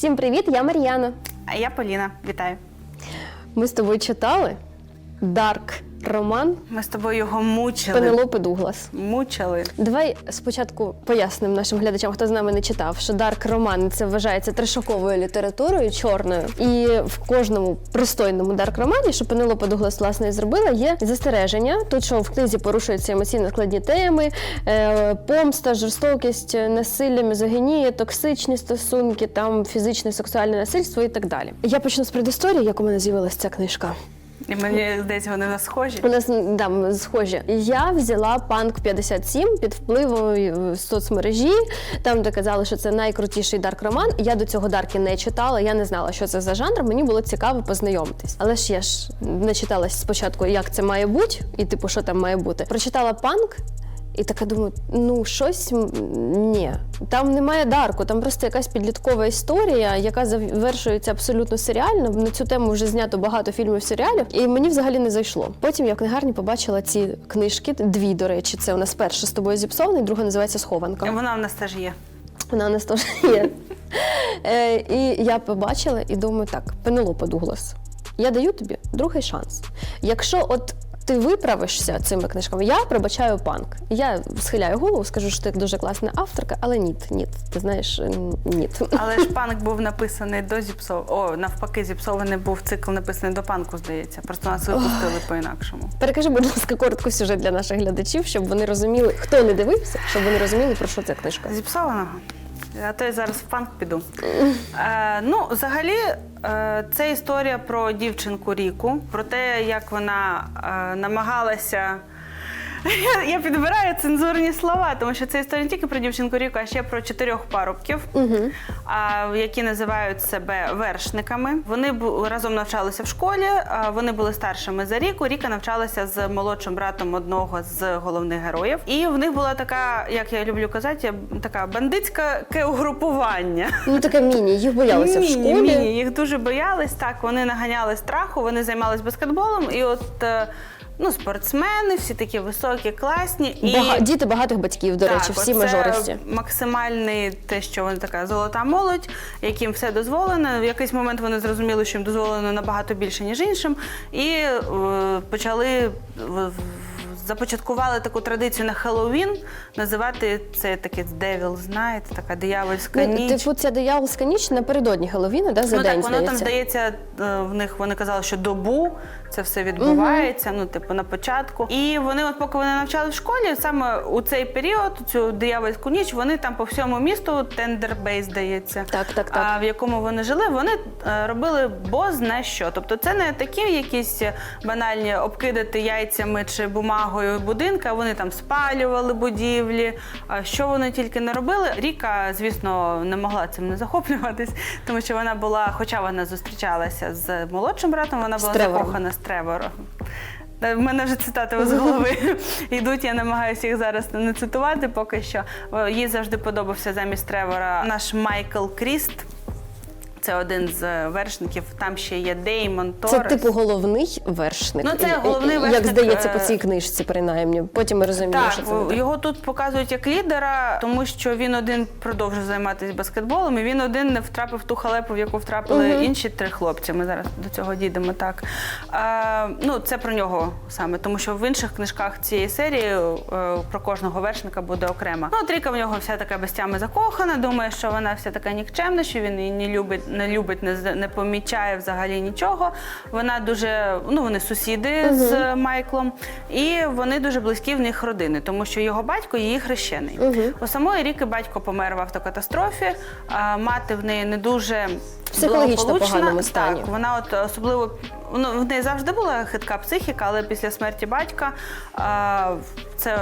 Всім привіт, я Мар'яна. А я Поліна. Вітаю. Ми з тобою читали Дарк роман Ми з тобою його мучили. Пенелопи Дуглас. Мучили. Давай спочатку пояснимо нашим глядачам, хто з нами не читав, що дарк роман це вважається трешоковою літературою чорною. І в кожному пристойному дарк романі, що Пенелопа Дуглас власне і зробила, є застереження. Тут що в книзі порушуються емоційно складні теми, е, помста, жорстокість, насилля, мізогінія, токсичні стосунки, там фізичне сексуальне насильство і так далі. Я почну з предісторії, як у мене з'явилася ця книжка. І мені здається, вони в нас схожі. У нас да, схожі. Я взяла панк 57 під впливом е, соцмережі, там де казали, що це найкрутіший дарк роман. Я до цього дарки не читала, я не знала, що це за жанр. Мені було цікаво познайомитись. Але ж я ж не читалась спочатку, як це має бути, і типу, що там має бути. Прочитала панк. І така думаю, ну щось ні. Там немає дарку, там просто якась підліткова історія, яка завершується абсолютно серіально. На цю тему вже знято багато фільмів, серіалів, і мені взагалі не зайшло. Потім я в книгарні побачила ці книжки, дві, до речі, це у нас перша з тобою зіпсований, друга називається Схованка. І вона в нас теж є. Вона у нас теж є. Е, і я побачила і думаю, так, Пенелопа Дуглас, я даю тобі другий шанс. Якщо от ти виправишся цими книжками, я пробачаю панк. Я схиляю голову, скажу, що ти дуже класна авторка, але ні, ні, ти знаєш, ні. Але ж панк був написаний до зіпсов. О, навпаки, зіпсований був цикл написаний до панку, здається. Просто нас випустили по-інакшому. Перекажи, будь ласка, коротко сюжет для наших глядачів, щоб вони розуміли, хто не дивився, щоб вони розуміли, про що ця книжка. Зіпсованого? А то я зараз в панк піду. Е, ну, взагалі, е, це історія про дівчинку Ріку, про те, як вона е, намагалася. Я, я підбираю цензурні слова, тому що це історія не тільки про дівчинку Ріку, а ще про чотирьох парубків, а, які називають себе вершниками. Вони бу- разом навчалися в школі, а, вони були старшими за Ріку. Ріка навчалася з молодшим братом одного з головних героїв. І в них була така, як я люблю казати, така бандитське угрупування. Ну таке міні, їх боялися в Міні, школі. міні. Їх дуже боялись. Так, вони наганяли страху, вони займалися баскетболом, і от. е, Ну, спортсмени, всі такі високі, класні. І... Бага... Діти багатих батьків, до речі, всі мажористі. Максимальний те, що вони така золота молодь, яким все дозволено. В якийсь момент вони зрозуміли, що їм дозволено набагато більше, ніж іншим, і е, почали в- в- започаткували таку традицію на Хеллоуін називати це таке Девіл, знаєте, така диявольська Ну, ніч. типу, ця диявольська ніч напередодні Хеллоуіна, да, за ну день, так, воно там здається. здається, е, в них вони казали, що добу це все відбувається, ну, типу, на початку. І вони, от поки вони навчали в школі, саме у цей період, цю диявольську ніч, вони там по всьому місту Тендербей, здається. Так, так, так. А в якому вони жили, вони е, робили бозна що. Тобто це не такі якісь банальні обкидати яйцями чи бумагою будинка. Вони там спалювали будівлі. А Що вони тільки не робили. Ріка, звісно, не могла цим не захоплюватись, тому що вона була, хоча вона зустрічалася з молодшим братом, вона була закохана з Тревором. Е, В мене вже цитати з голови йдуть. Я намагаюся їх зараз не цитувати поки що. Е, Їй завжди подобався замість Тревора наш Майкл Кріст. Це один з е, вершників. Там ще є Деймон Це типу головний вершник. Ну, це головний Як здається, по е, цій книжці, принаймні. Потім ми розуміємо, Так, що це так. його тут показують як лідера, тому що він один продовжує займатися баскетболом, і він один не втрапив в ту халепу, в яку втрапили інші три хлопці. Ми зараз до цього дійдемо. Так е, ну це про нього саме, тому що в інших книжках цієї серії е, про кожного вершника буде окремо. Ну, от Ріка в нього вся така безтями закохана. Думає, що вона вся така нікчемна, що він її не любить, не любить, не, не помічає взагалі нічого. Вона дуже ну вони сусіди з Майклом, і вони дуже близькі в них родини, тому що його батько її хрещений. У самої Ріки батько помер в автокатастрофі, а мати в неї не дуже Психологічно поганому стані. Так, вона от особливо ну, в неї завжди була хитка психіка, але після смерті батька а, це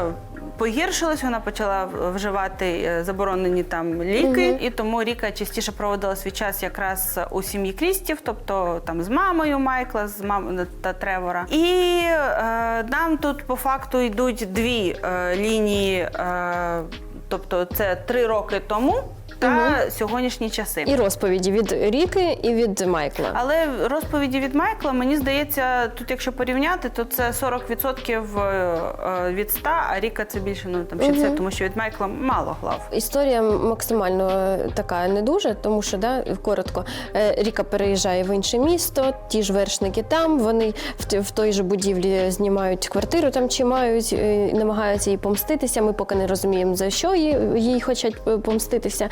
погіршилось. Вона почала вживати е, заборонені там ліки, і тому Ріка частіше проводила свій час якраз у сім'ї Крістів, тобто там з мамою Майкла, з мамою та Тревора. І е, нам тут по факту йдуть дві е, лінії. Е, Тобто це три роки тому та сьогоднішні часи. І розповіді від Ріки і від Майкла. Але розповіді від Майкла, мені здається, тут якщо порівняти, то це 40% е, від 100, а Ріка це більше ну там 60, тому що від Майкла мало глав. Історія максимально е, така не дуже, тому що да, коротко е, Ріка переїжджає в інше місто, ті ж вершники там. Вони в, в той же будівлі знімають квартиру там чи мають, е, намагаються їй помститися. Ми поки не розуміємо за що їй, їй хочуть е, помститися.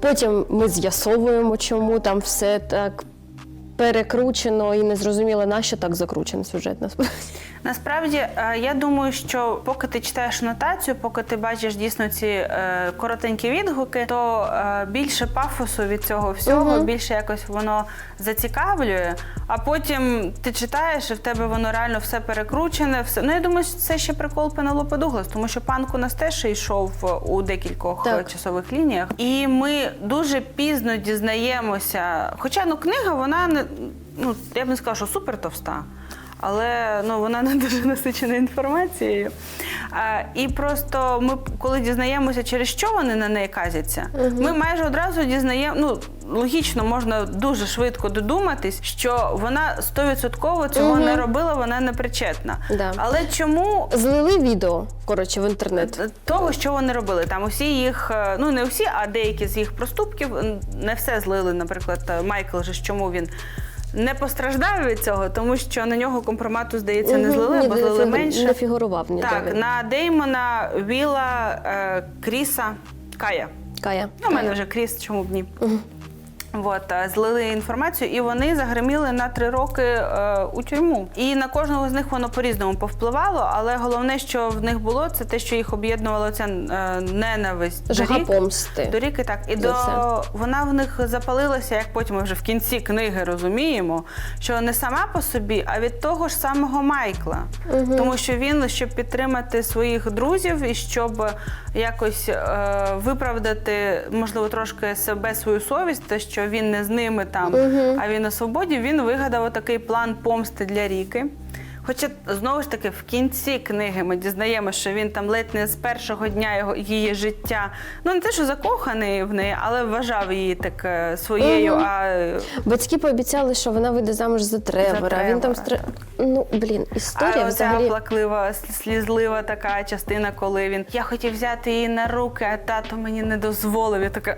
Потім ми з'ясовуємо, чому там все так перекручено і незрозуміло, на що так закручений сюжет. Насправді. Насправді, е, я думаю, що поки ти читаєш нотацію, поки ти бачиш дійсно ці е, коротенькі відгуки, то е, більше пафосу від цього всього, Мгм. більше якось воно зацікавлює. А потім ти читаєш, і в тебе воно реально все перекручене. Все ну я думаю, що це ще прикол Пенелопи Дуглас, тому що панк у нас теж йшов у декількох Так. часових лініях, і ми дуже пізно дізнаємося. Хоча ну книга, вона не ну я б не сказала, що супер товста. Але ну вона не дуже насичена інформацією. А, і просто ми, коли дізнаємося, через що вони на неї казяться, ми майже одразу дізнаємо. Ну логічно можна дуже швидко додуматись, що вона стовідсотково цього Мгм. не робила, вона не причетна. Да. Але чому Злили відео коротше в інтернет. того, що вони робили. Там усі їх, е, ну не усі, а деякі з їх проступків не все злили. Наприклад, е, Майкл же чому він. Не постраждав від цього, тому що на нього компромату, здається, не злили, бо злили менше. Не фігурував ніде. Так, він. на Деймона, Віла, е, Кріса, Кая. Кая. Ну, у мене вже Кріс, чому б ні. От, е, злили інформацію, і вони загриміли на три роки е, у тюрму. І на кожного з них воно по-різному повпливало, але головне, що в них було, це те, що їх об'єднувала ця е, ненависть до Жага рік. помсти. До ріки так. І За до це. вона в них запалилася, як потім ми вже в кінці книги розуміємо, що не сама по собі, а від того ж самого Майкла. Тому що він, щоб підтримати своїх друзів і щоб якось е, виправдати, можливо, трошки себе свою совість, те, що він не з ними там, а він на свободі, він вигадав такий план помсти для ріки. Хоча знову ж таки в кінці книги ми дізнаємося, що він там ледь не з першого дня його її життя, ну не те, що закоханий в неї, але вважав її так е, своєю. Мгм. А е, Батьки пообіцяли, що вона вийде замуж за Тревора. За Він там Тревора, стр... Ну, блін, історія а оця плаклива, слізлива така частина, коли він я хотів взяти її на руки, а тато мені не дозволив. Я така.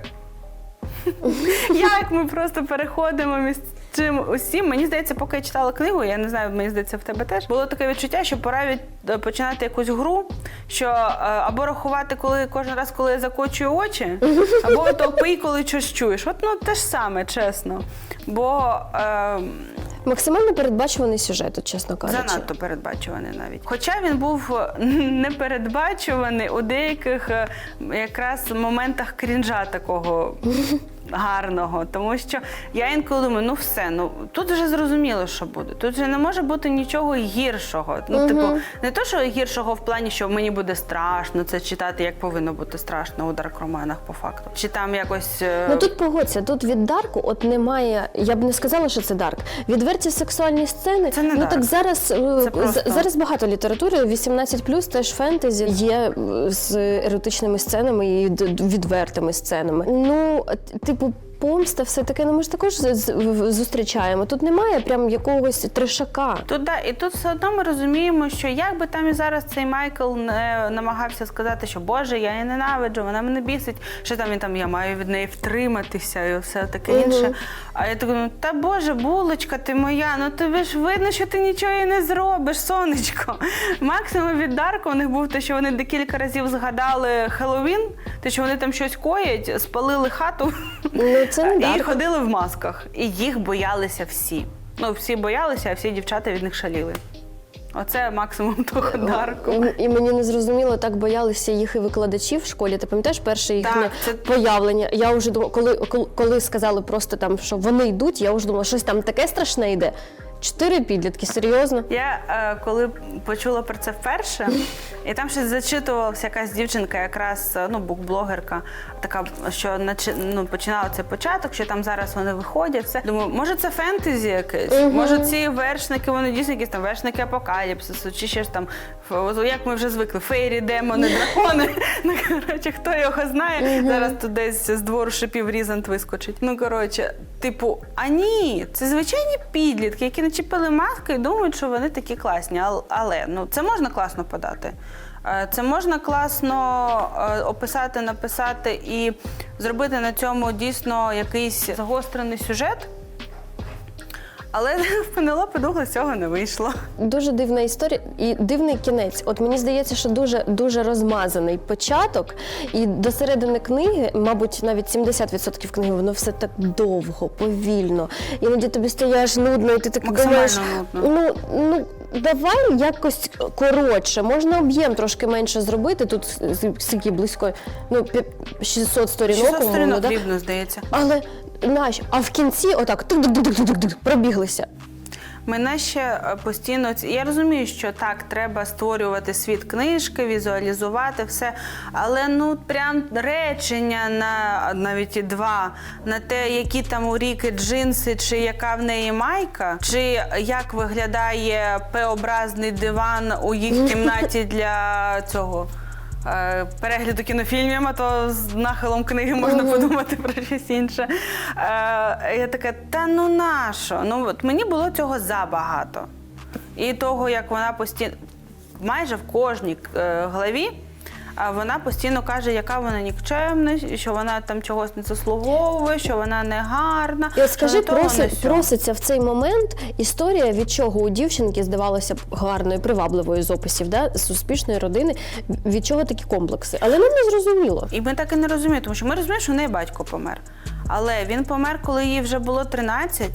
Як ми просто переходимо між цим усім? Мені здається, поки я читала книгу, я не знаю, мені здається, в тебе теж було таке відчуття, що пора від е, починати якусь гру, що е, або рахувати, коли кожен раз, коли я закочую очі, або топий, коли щось чуєш. От ну те ж саме, чесно. Бо е, Максимально передбачуваний сюжет, от, чесно кажучи. Занадто передбачуваний навіть. Хоча він був е, непередбачуваний у деяких е, якраз моментах крінжа такого. Гарного, тому що я інколи думаю, ну все, ну тут вже зрозуміло, що буде. Тут вже не може бути нічого гіршого. Ну, типу, не то, що гіршого в плані, що мені буде страшно це читати, як повинно бути страшно у дарк-романах по факту. Чи там якось е, Ну тут погодься, тут від Дарку от немає. Я б не сказала, що це Дарк. Відверті сексуальні сцени. Це не ну дарк. так зараз е, Це просто- зараз багато літератури 18 теж фентезі є е, з еротичними сценами і відвертими сценами. Ну, типу типу, Помста, все таке, ну ми ж також зустрічаємо. Тут немає прям якогось трешака. Тут да, і тут все одно ми розуміємо, що як би там і зараз цей Майкл не намагався сказати, що Боже, я її ненавиджу, вона мене бісить, що там він там я маю від неї втриматися і все таке Мгм. інше. А я так думаю, та Боже, булочка, ти моя, ну тобі ж видно, що ти нічого і не зробиш, сонечко. Максимум від Дарка у них був те, що вони декілька разів згадали Хеллоуін, те, що вони там щось коять, спалили хату. Ну це не І ходили в масках. І їх боялися всі. Ну, всі боялися, а всі дівчата від них шаліли. Оце максимум того дарку. І мені не зрозуміло, так боялися їх і викладачі в школі. Ти пам'ятаєш перше їхнє Так, це- появлення? Я вже думала, коли, коли, коли сказали просто там, що вони йдуть, я вже думала, щось там таке страшне йде. Чотири підлітки, серйозно. Я е, коли почула про це вперше, і там щось зачитувалася якась дівчинка, якраз е, ну, букблогерка, така, що начи- ну, починала цей початок, що там зараз вони виходять. Все. Думаю, може це фентезі якесь? Може ці вершники, вони дійсно якісь там вершники апокаліпсису, чи ще ж там, ф- от як ми вже звикли, фейрі, демони, дракони. Ну, коротше, хто його знає, зараз тут десь з двору шипів різант вискочить. Ну, коротше, типу, а ні, це звичайні підлітки, які начепили маски і думають, що вони такі класні. Ал- Але ну це можна класно подати. Е, Це можна класно е, описати, написати і зробити на цьому дійсно якийсь загострений сюжет. Але в Пенелопи Дуглас цього не вийшло. Дуже дивна історія і дивний кінець. От мені здається, що дуже дуже розмазаний початок, і до середини книги, мабуть, навіть 70% книги, воно все так довго, повільно. Іноді тобі аж нудно, і ти так думаєш, ну ну давай якось коротше, можна об'єм трошки менше зробити. Тут скільки близько ну пі- 600 сторінок, 600 умовно, сторінок да? дрібно, здається. Але нащо? А в кінці отак пробіглися. Мене ще е, постійно я розумію, що так треба створювати світ книжки, візуалізувати все, але ну прям речення на навіть і два на те, які там у ріки джинси, чи яка в неї майка, чи як виглядає П-образний диван у їх кімнаті для цього. Е, Перегляду кінофільмів, а то з нахилом книги можна подумати про щось інше. Е, Я така, та ну нащо? Ну от мені було цього забагато. І того, як вона постійно майже в кожній е, главі. А вона постійно каже, яка вона нікчемна, що вона там чогось не заслуговує, що вона не гарна. І от скажи, проси, проситься в цей момент історія, від чого у дівчинки здавалося б гарною, привабливою з описів, да, з успішної родини, від чого такі комплекси. Але нам не зрозуміло. І ми так і не розуміємо, тому що ми розуміємо, що в неї батько помер. Але він помер, коли їй вже було 13.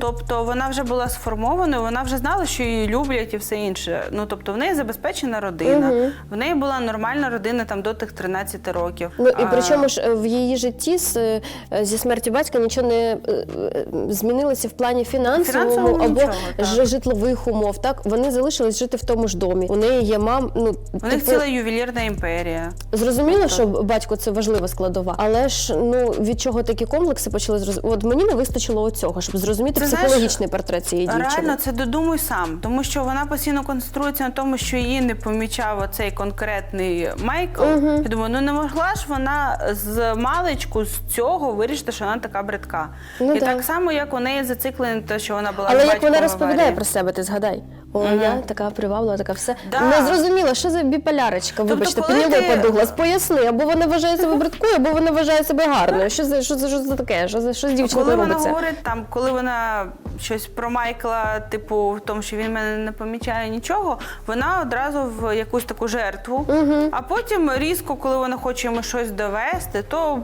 Тобто вона вже була сформованою, вона вже знала, що її люблять і все інше. Ну тобто в неї забезпечена родина, в неї була нормальна родина там до тих 13 років. Ну і А, причому ж е, в її житті з, е, зі смертю батька нічого не е, е, змінилося в плані фінансовому Фінансовому або нічого, так. ж- житлових умов. Так вони залишились жити в тому ж домі. У неї є мам. Ну У них типу, ціла ювелірна імперія. Зрозуміло, що батько це важлива складова, але ж ну від чого такі комплекси почали зрозуміти? От мені не вистачило оцього, щоб зрозуміти Ти знаєш, психологічний портрет цієї дівчини. Реально, це додумуй сам, тому що вона постійно концентрується на тому, що її не помічав оцей конкретний Майкл. Я думаю, ну не могла ж вона з маличку з цього вирішити, що вона така бридка. Ну і да. так само, як у неї зациклене те, що вона була Але як вона розповідає аварії. про себе, ти згадай. О, я така приваблива, така все. Да. Не зрозуміла, що за біполярочка, вибачте, коли Пенелопа ти- Дуглас, поясни, або вона вважає себе бридкою, або вона вважає себе гарною. Що за що за що за таке? Що за що з дівчинкою Коли вона робиться? говорить там, коли вона щось про Майкла, типу, в тому, що він мене не помічає нічого, вона одразу в якусь таку жертву. А потім різко, коли вона хоче йому щось довести, то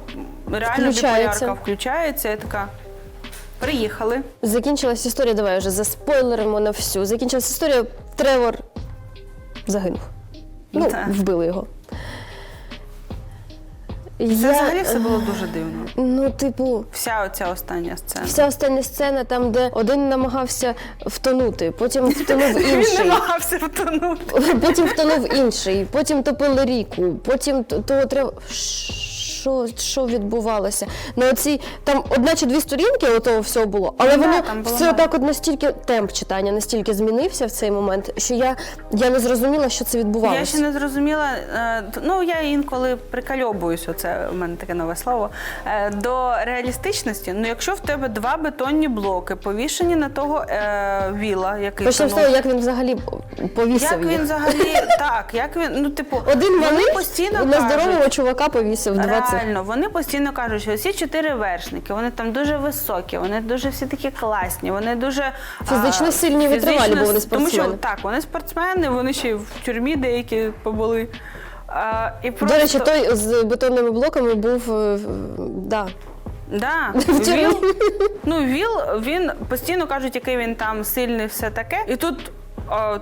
реально Включається. біполярка включається і така. Приїхали. Закінчилась історія, давай вже заспойлеримо на всю. Закінчилась історія, Тревор загинув. Ну, Так. вбили його. Це взагалі все було дуже дивно. Ну, типу, Вся оця остання сцена. вся остання сцена, там, де один намагався втонути, потім втонув Він інший. намагався втонути. Потім втонув інший, потім топили ріку, потім т- того треба. Що, що відбувалося? На оцій там одна чи дві сторінки отого всього було, але Ну воно все так от настільки темп читання настільки змінився в цей момент, що я, я не зрозуміла, що це відбувалося. Я ще не зрозуміла. е, Ну я інколи прикальобуюсь, оце у мене таке нове слово. е, До реалістичності. Ну, якщо в тебе два бетонні блоки повішені на того е, віла, який Почнемо з того, як він взагалі повісив як їх. він взагалі так, як він ну типу Один вони вони постійно на здорового чувака повісив 20. Реально, вони постійно кажуть, що всі чотири вершники, вони там дуже високі, вони дуже всі такі класні, вони дуже Фізично сильні і витривалі, бо вони Тому що спортсмени. так, вони спортсмени, вони ще й в тюрмі деякі побули. А, і До речі, той з бетонними блоками був е, да, да. Віл, ну Віл, він постійно кажуть, який він там сильний, все таке. І тут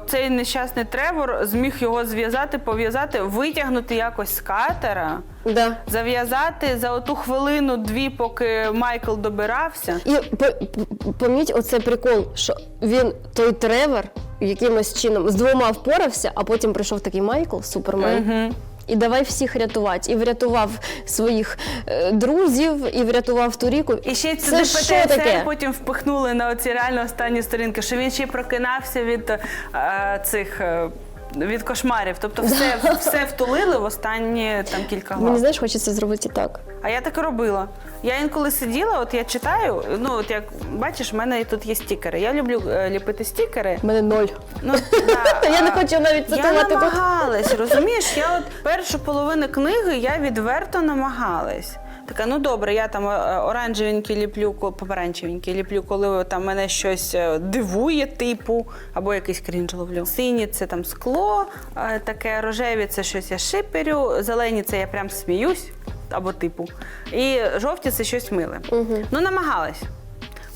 цей нещасний Тревор зміг його зв'язати, пов'язати, витягнути якось з катера, Да. зав'язати за оту хвилину, дві, поки Майкл добирався. І по- по- поміть оце прикол, що він той Тревор якимось чином з двома впорався, а потім прийшов такий Майкл, Супермен. І давай всіх рятувати. І врятував своїх е, друзів, і врятував Туріку. І ще це туди що таке? потім впихнули на оці реально останні сторінки, що він ще прокинався від е, цих. е, від кошмарів, тобто все, все втулили в останні там кілька глав. Мені знаєш, хочеться зробити так. А я так і робила. Я інколи сиділа, от я читаю. Ну от як бачиш, в мене тут є стікери. Я люблю е, ліпити стікери. У мене ноль. Ну да, Я не а, хочу навіть Я цитувати тут. намагалась, розумієш? Я от першу половину книги я відверто намагалась. Така, ну добре, я там е, оранжевенькі ліплю, помаранчевенькі ліплю, коли там мене щось е, дивує, типу, або якийсь крінж ловлю. Сині це там скло, е, таке рожеві це щось я шиперю, зелені це я прям сміюсь, або типу. І жовті це щось миле. Ну, намагалась.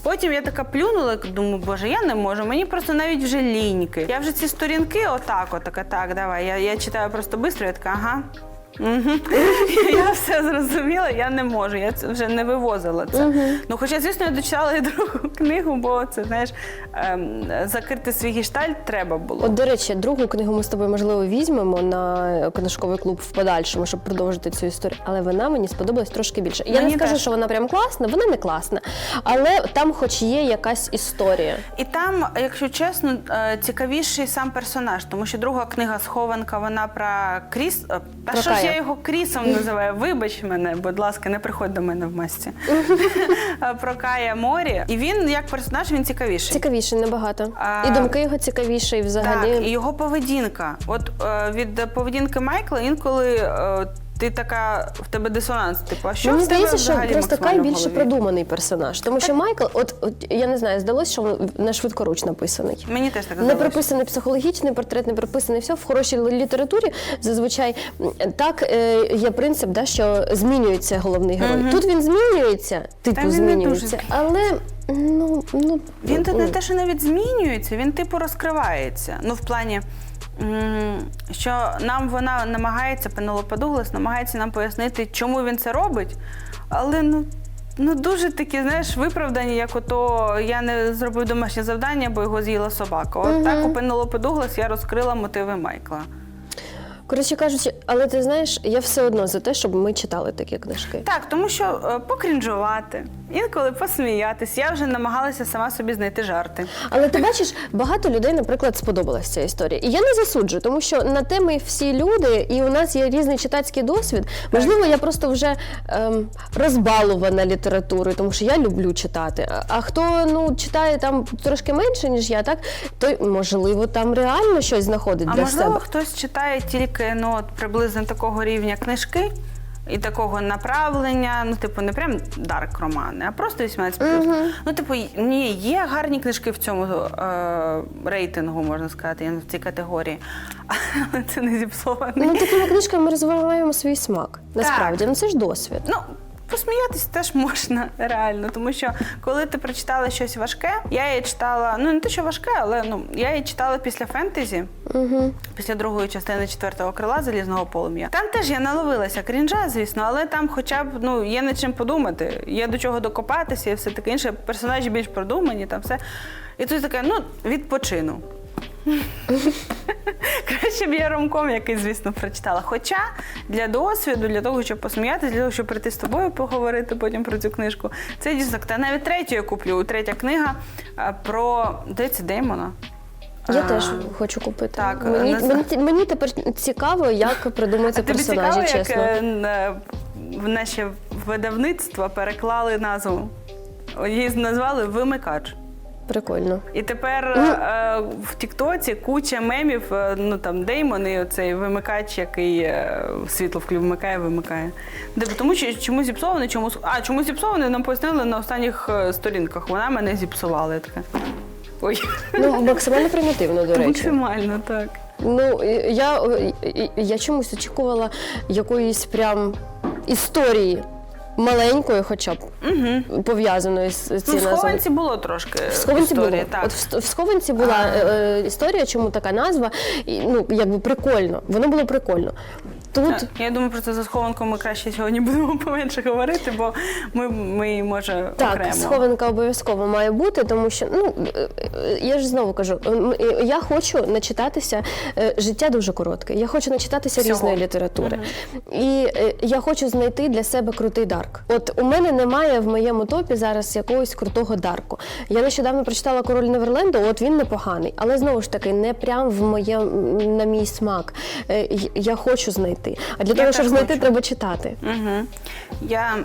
Потім я така плюнула, думаю, боже, я не можу. Мені просто навіть вже ліньки. Я вже ці сторінки, отак, отака, так, давай. Я, я читаю просто швидко, я така, ага. Я все зрозуміла, я не можу, я це вже не вивозила це. Ну, хоча, звісно, я дочитала і другу книгу, бо це знаєш, ем, закрити свій гештальт треба було. От, до речі, другу книгу ми з тобою можливо візьмемо на книжковий клуб в подальшому, щоб продовжити цю історію. Але вона мені сподобалась трошки більше. Я Мені не скажу, теж. що вона прям класна, вона не класна. Але там, хоч є якась історія. І там, якщо чесно, е, цікавіший сам персонаж, тому що друга книга схованка, вона про Кріс. е, Та Про я його Крісом називаю? Вибач мене, будь ласка, не приходь до мене в масці. Про Кая Морі. І він як персонаж він цікавіший. Цікавіший, набагато. А- І думки його цікавіші, і взагалі. Так, і його поведінка. От е, від поведінки Майкла інколи. е, ти така в тебе дисонанс. Типу, а що Мені в тебе здається, що взагалі просто Кай максимально в більше голові? продуманий персонаж. Тому що Майкл, от, от я не знаю, здалося, що він на швидкоруч написаний. Мені теж так Не здалося. прописаний психологічний портрет, не прописаний все. В хорошій літературі зазвичай м, так е, є принцип, да, що змінюється головний герой. Тут він змінюється, типу він не змінюється, дуже. але ну, ну Він тут не м, те, що навіть змінюється, він типу розкривається. Ну, в плані, що нам вона намагається, Пенелопа Дуглас намагається нам пояснити, чому він це робить. Але ну. Ну, дуже такі, знаєш, виправдані, як ото я не зробив домашнє завдання, бо його з'їла собака. От так у Пенелопи Дуглас я розкрила мотиви Майкла. Коротше кажучи, але ти знаєш, я все одно за те, щоб ми читали такі книжки. Так, тому що е, покрінжувати, інколи посміятись. Я вже намагалася сама собі знайти жарти. Але ти бачиш, багато людей, наприклад, сподобалася ця історія. І я не засуджую, тому що на теми всі люди, і у нас є різний читацький досвід. Можливо, я просто вже ем, розбалувана літературою, тому що я люблю читати. А, а хто ну читає там трошки менше, ніж я, так то можливо там реально щось знаходить А для можливо, себе. хтось читає тільки ну, от, приблизно такого рівня книжки і такого направлення, ну, типу, не прям дарк романи, а просто 18 Ну, типу, ні, є гарні книжки в цьому е, рейтингу, можна сказати, в цій категорії. Але це не зіпсований. Ну такими книжками ми розвиваємо свій смак. Насправді, ну це ж досвід. Ну, посміятись теж можна реально, тому що коли ти прочитала щось важке, я її читала, ну не те, що важке, але ну я її читала після фентезі, Угу. після другої частини четвертого крила залізного полум'я. Там теж я наловилася крінжа, звісно, але там хоча б ну є над чим подумати, є до чого докопатися і все таке інше. Персонажі більш продумані, там все. І тут таке, ну, відпочину. Краще б я ромком якийсь, звісно, прочитала. Хоча для досвіду, для того, щоб посміятися, для того, щоб прийти з тобою поговорити потім про цю книжку, це дійсно. Та навіть третю я куплю. Третя книга про здається, Деймона. Я А, теж хочу купити. так, мені, назва- мені, мені тепер цікаво, як придумуються А тобі персонажі, цікаво, як чесно. е, в наше видавництво переклали назву? Її назвали Вимикач. Прикольно. І тепер е, в Тіктоці куча мемів, е, ну там Деймон і оцей вимикач, який е, світло вклю- вмикає, вимикає. Де, тому що чому зіпсований, чому с- а чому зіпсований, нам пояснили на останніх е, сторінках. Вона мене зіпсувала. Я така. Ой, Ну, максимально примітивно, до речі. максимально так. Ну, і- я, і- і- я чомусь очікувала якоїсь прям історії. Маленькою, хоча б пов'язаною з цим Ну, в схованці було трошки В схованці історії, було. так. От в, схованці була е, е, історія, чому така назва, і, ну якби прикольно. Воно було прикольно. Тут Так, Я думаю, про це за схованком ми краще сьогодні будемо поменше говорити, бо ми, ми може Так, окремо. схованка обов'язково має бути, тому що ну е, е, я ж знову кажу, е, я хочу начитатися. Життя дуже коротке. Я хочу начитатися Всього. різної літератури, і е, я хочу знайти для себе крутий дарк. От у мене немає в моєму топі зараз якогось крутого дарку. Я нещодавно прочитала Король Неверленду. От він непоганий, але знову ж таки не прям в моє на мій смак. Я хочу знайти. А для того, теж щоб знайти, хочу. треба читати. Угу. Я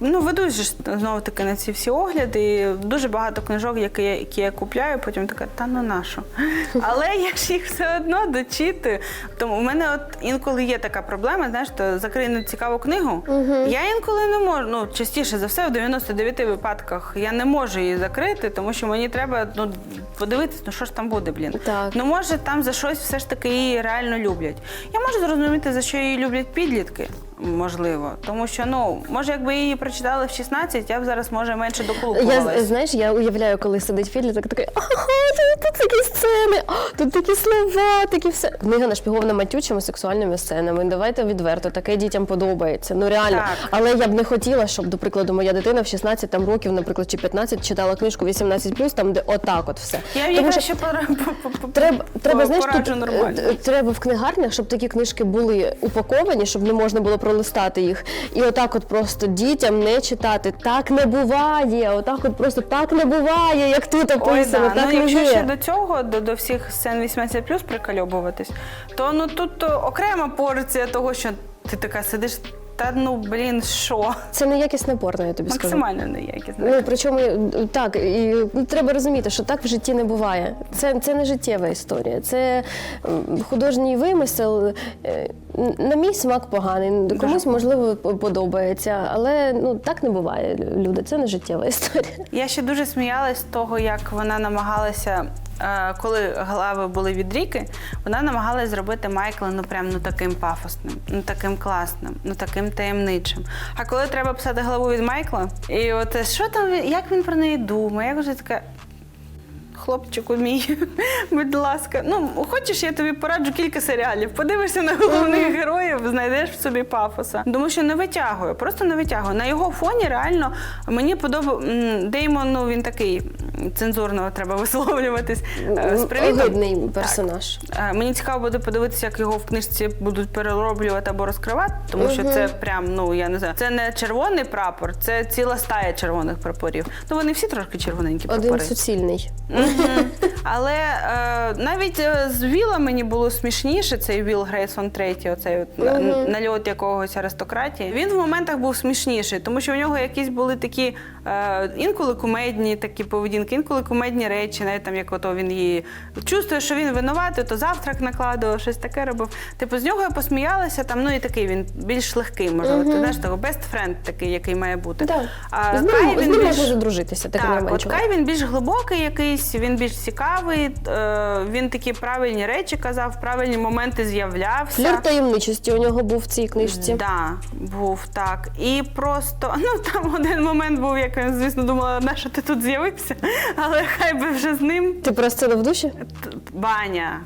ну, ведусь ж знову таки на ці всі огляди. Дуже багато книжок, які я, які я купляю, потім така, та ну нащо. Але я ж їх все одно дочитую. Тому у мене от інколи є така проблема, знаєш, то закрию цікаву книгу. Я інколи не можу, ну частіше за все, в 99 випадках я не можу її закрити, тому що мені треба ну, подивитись, ну що ж там буде, блін. Так. Ну, може, там за щось все ж таки її реально люблять. Я можу зрозуміти, за що її люблять підлітки, можливо. Тому що, ну, може, якби її прочитали в 16, я б зараз, може, менше Я знаєш, я уявляю, коли сидить підліток, такий, ага, тут, тут такі сцени, а, тут такі слова, такі все. Книга нашпігована матючими сексуальними сценами. Давайте відверто, таке дітям подобається. Ну реально. Так. Але я б не хотіла, щоб, до прикладу, моя дитина в 16 там, років, наприклад, чи 15 читала книжку 18+, там, де отак от все. Я їй Тому ще пора- по- по- по- Треба, треба знаєш, тут, нормально. е, треба в книгарнях, щоб такі книжки були упаковані, щоб не можна було пролистати їх. І отак, от просто дітям не читати. Так не буває. Отак, от просто так не буває, як тут Ой, описано. да. Так ну, не якщо є. ще до цього, до, до всіх сцен 18 прикальобуватись, то ну тут окрема порція того, що ти така сидиш, та ну блін, що? Це неякісне порно, я тобі скажу. Максимально неякісно. Ну причому е, так, і ну, треба розуміти, що так в житті не буває. Це, це не життєва історія, це художній вимисел. Е, На мій смак поганий. Комусь можливо подобається, але ну так не буває. Люди, це не життєва історія. Я ще дуже сміялась з того, як вона намагалася. Е, Коли глави були від ріки, вона намагалась зробити Майкла ну прям ну таким пафосним, ну таким класним, ну таким таємничим. А коли треба писати главу від Майкла, і от е, що там як він про неї думає, як вже така. Хлопчику мій, будь ласка. Ну, хочеш, я тобі пораджу кілька серіалів. Подивишся на головних героїв, знайдеш в собі пафоса. Тому що не витягує, просто не витягує. На його фоні реально мені подобається Деймон, ну він такий цензурно треба висловлюватись. е, З. Огидний персонаж. Е, Мені цікаво буде подивитися, як його в книжці будуть перероблювати або розкривати, тому що це прям, ну я не знаю, це не червоний прапор, це ціла стая червоних прапорів. Ну вони всі трошки червоненькі Один прапори. суцільний. Але е, навіть е, з Віла мені було смішніше, цей Віл Грейсон третій, оцей от, на- нальот якогось аристократії. Він в моментах був смішніший, тому що у нього якісь були такі інколи кумедні такі поведінки, інколи кумедні речі, навіть там як ото він її чувствує, що він винуватий, то завтрак накладував, щось таке робив. Типу, з нього я посміялася, там, ну і такий він більш легкий, можливо, ти знаєш, того best friend такий, який має бути. Да. А з ним, Кай з він ним більш- можна задружитися, так, так, от. Кай він більш глибокий якийсь, він більш цікавий, е, він такі правильні речі казав, правильні моменти з'являвся. Флірт таємничості у нього був в цій книжці. Да, був так. І просто, ну там один момент був, як я, звісно, думала, на що ти тут з'явився, але хай би вже з ним. Ти просто в душі? Т- Баня,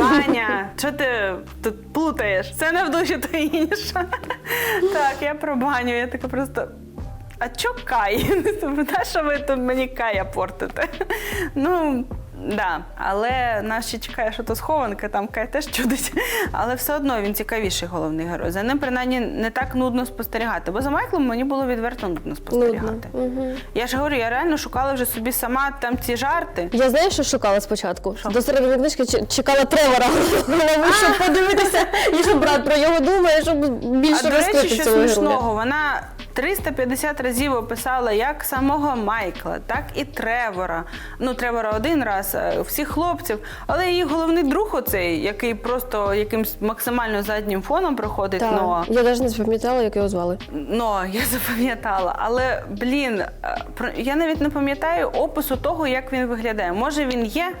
баня, що ти тут плутаєш? Це не в душі, то інше. Так, я про баню, я така просто. А чо кай? На що ви тут мені кая портите? Ну, да. Але нас ще чекає, що то схованка, там кай теж чудить. Але все одно він цікавіший головний герой. За ним принаймні не так нудно спостерігати. Бо за Майклом мені було відверто нудно спостерігати. Угу. Я ж говорю, я реально шукала вже собі сама там ці жарти. Я знаю, що шукала спочатку. До середини книжки чекала Тревора, голови, щоб подивитися, і що брат про його думає, щоб більше А до речі, розкрити що цього смішного, вона 350 разів описала як самого Майкла, так і Тревора. Ну, Тревора один раз, е, всіх хлопців. Але її головний друг оцей, який просто якимсь максимально заднім фоном проходить. Так. Но, Я навіть не запам'ятала, як його звали. но я запам'ятала. Але блін, е, я навіть не пам'ятаю опису того, як він виглядає. Може він є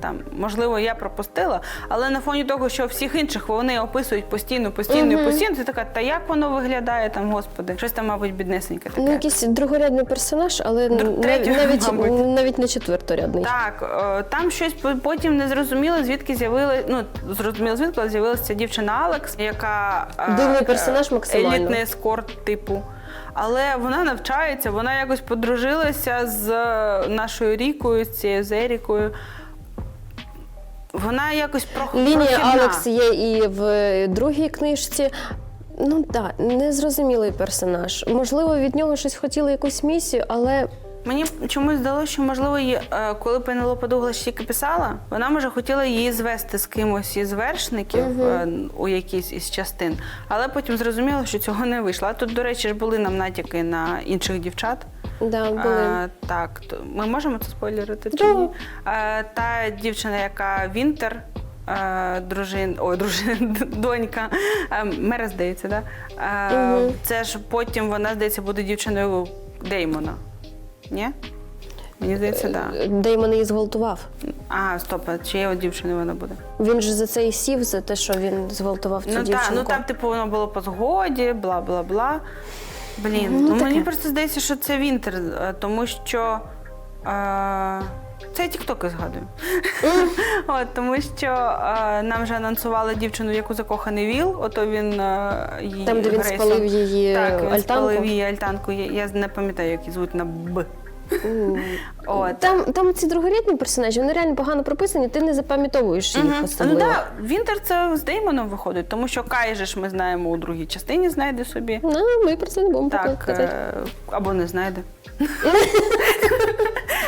там, можливо, я пропустила, але на фоні того, що всіх інших вони описують постійно, постійно і постійно. Ти така, та як воно виглядає там, господи, щось там мабуть, біднесеньке таке. Ну, якийсь другорядний персонаж, але Дру- нав- третього, навіть, мабуть. навіть не четверторядний. Так, е, там щось по- потім не зрозуміло, звідки з'явилася, ну, зрозуміло, звідки з'явилася ця дівчина Алекс, яка е, Дивний персонаж е, максимально. елітний ескорт типу. Але вона навчається, вона якось подружилася з нашою Рікою, з цією Зерікою. Вона якось про Лінія прохідна. Алекс є і в другій книжці. Ну так, незрозумілий персонаж. Можливо, від нього щось хотіли якусь місію, але Мені чомусь здалося, що можливо, її, е, коли Пенелопа Дуглас тільки писала, вона може хотіла її звести з кимось із вершників е, у якійсь із частин, але потім зрозуміла, що цього не вийшло. А тут, до речі, ж були нам натяки на інших дівчат. да, були. Е, так, то ми можемо це спойлерити чи Да. ні? Е, та дівчина, яка Вінтер. Е, Дружин, ой, дружин, донька е, мера, здається, да? Мгм. Це ж потім вона, здається, буде дівчиною Деймона. Ні? Мені здається, так. Да. Деймон її зґвалтував. А, стоп, а чиєю дівчиною вона буде? Він ж за це і сів, за те, що він зґвалтував цю Ну, дівчинку. ну там, типу, воно було по згоді, бла бла бла. Блін, Ну, ну, мені просто здається, що це Вінтер, тому що. Е, це я тіктоки згадую. От, тому що е, нам вже анонсували дівчину, яку закоханий Віл. Ото він е, її Там, де він Грейсон. спалив її так, він альтанку. спалив її альтанку. Я, я не пам'ятаю, як її звуть на Б. От. Там, там ці другорядні персонажі, вони реально погано прописані, ти не запам'ятовуєш їх Мгм. Ну особливо. да, Вінтер це з Деймоном виходить, тому що Кай же ж ми знаємо у другій частині знайде собі. Ну, ми про це не будемо Так, казати. е, або не знайде.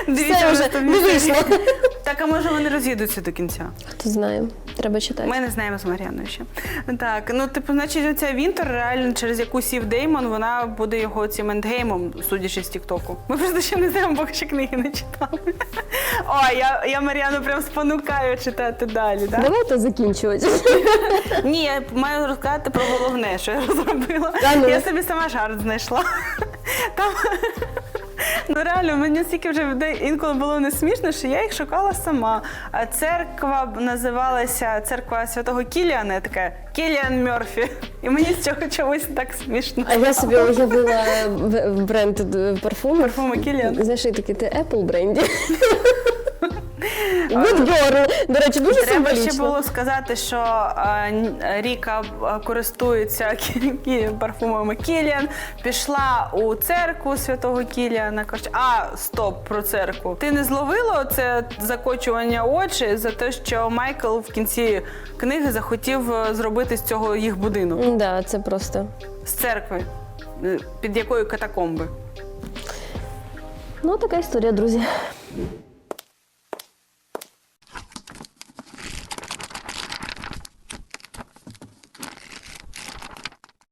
Все вже, просто не вийшло. Так, а може вони роз'їдуться до кінця? Хто знає, треба читати. Ми не знаємо з Мар'яною ще. Так, ну типу, значить, оця Вінтер, реально через яку сів Деймон, вона буде його цим ендгеймом, судячи з Тіктоку. Ми просто ще не знаємо, поки ще книги не читали. О, я, я Мар'яну прям спонукаю читати далі. Да? Давайте закінчувати. Ні, я маю розказати про головне, що я розробила. Та ну. Я собі сама жарт знайшла. Там, ну реально, мені стільки вже інколи було не смішно, що я їх шукала сама. А Церква називалася церква святого Кіліана, я така Кіліан Мерфі. І мені з цього чогось так смішно. А я собі уявила в бренд парфумів. Парфуми Кіліан. Знаєш, і такі ти Apple бренді. Good. До речі, дуже Треба ще було сказати, що е, Ріка е, користується кі- кі- парфумами Кіліан, пішла у церкву святого Кіліана. Каже, а стоп про церкву. Ти не зловила це закочування очі за те, що Майкл в кінці книги захотів е, зробити з цього їх будинок Так, да, це просто. з церкви, е, під якою катакомби. Ну, така історія, друзі.